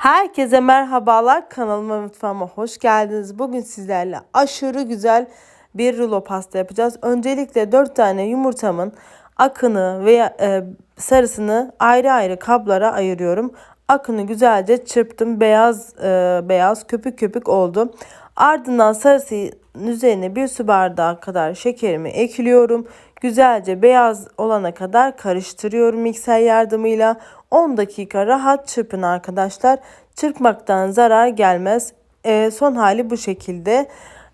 Herkese merhabalar kanalıma mutfağıma hoş geldiniz. Bugün sizlerle aşırı güzel bir rulo pasta yapacağız. Öncelikle 4 tane yumurtamın akını veya e, sarısını ayrı ayrı kablara ayırıyorum. Akını güzelce çırptım. Beyaz e, beyaz köpük köpük oldu. Ardından sarısının üzerine bir su bardağı kadar şekerimi ekliyorum. Güzelce beyaz olana kadar karıştırıyorum mikser yardımıyla. 10 dakika rahat çırpın arkadaşlar. Çırpmaktan zarar gelmez. E, son hali bu şekilde.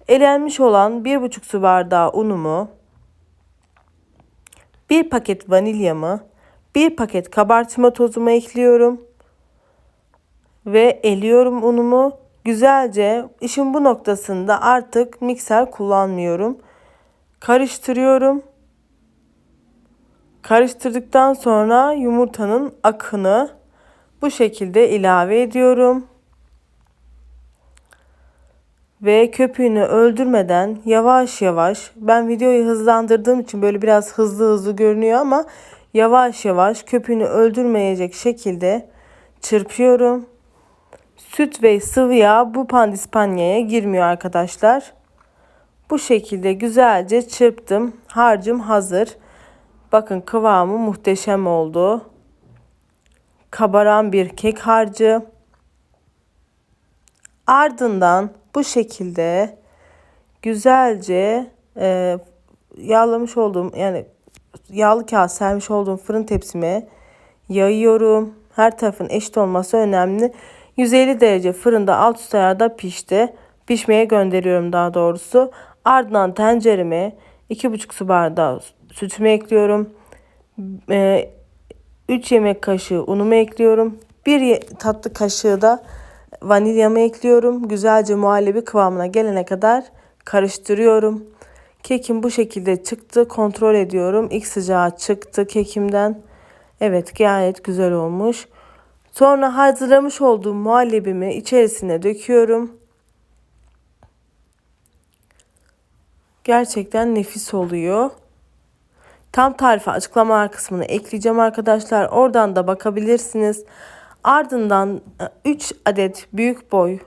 Elenmiş olan 1,5 su bardağı unumu, 1 paket vanilyamı, 1 paket kabartma tozumu ekliyorum. Ve eliyorum unumu. Güzelce işin bu noktasında artık mikser kullanmıyorum. Karıştırıyorum. Karıştırdıktan sonra yumurtanın akını bu şekilde ilave ediyorum. Ve köpüğünü öldürmeden yavaş yavaş ben videoyu hızlandırdığım için böyle biraz hızlı hızlı görünüyor ama yavaş yavaş köpüğünü öldürmeyecek şekilde çırpıyorum. Süt ve sıvı yağ bu pandispanyaya girmiyor arkadaşlar. Bu şekilde güzelce çırptım. Harcım hazır. Bakın kıvamı muhteşem oldu. Kabaran bir kek harcı. Ardından bu şekilde güzelce e, yağlamış olduğum yani yağlı kağıt sermiş olduğum fırın tepsime yayıyorum. Her tarafın eşit olması önemli. 150 derece fırında alt üst ayarda pişti. Pişmeye gönderiyorum daha doğrusu. Ardından tencereme 2,5 su bardağı sütümü ekliyorum. 3 e, yemek kaşığı unumu ekliyorum. 1 tatlı kaşığı da vanilyamı ekliyorum. Güzelce muhallebi kıvamına gelene kadar karıştırıyorum. Kekim bu şekilde çıktı. Kontrol ediyorum. İlk sıcağı çıktı kekimden. Evet gayet güzel olmuş. Sonra hazırlamış olduğum muhallebimi içerisine döküyorum. Gerçekten nefis oluyor. Tam tarifi açıklamalar kısmına ekleyeceğim arkadaşlar. Oradan da bakabilirsiniz. Ardından 3 e, adet büyük boy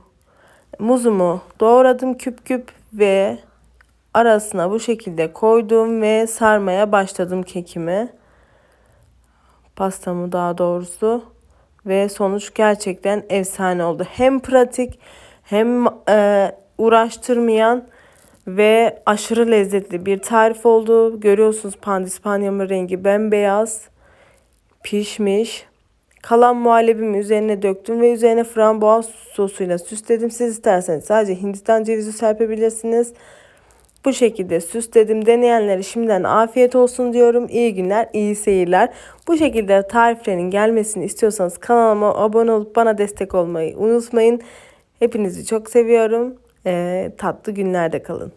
muzumu doğradım küp küp ve arasına bu şekilde koydum ve sarmaya başladım kekimi. Pastamı daha doğrusu ve sonuç gerçekten efsane oldu. Hem pratik hem e, uğraştırmayan ve aşırı lezzetli bir tarif oldu. Görüyorsunuz pandispanyamın rengi bembeyaz pişmiş. Kalan muhallebimi üzerine döktüm ve üzerine frambuaz sosuyla süsledim. Siz isterseniz sadece hindistan cevizi serpebilirsiniz. Bu şekilde süsledim. Deneyenlere şimdiden afiyet olsun diyorum. İyi günler, iyi seyirler. Bu şekilde tariflerin gelmesini istiyorsanız kanalıma abone olup bana destek olmayı unutmayın. Hepinizi çok seviyorum. Ee, tatlı günlerde kalın.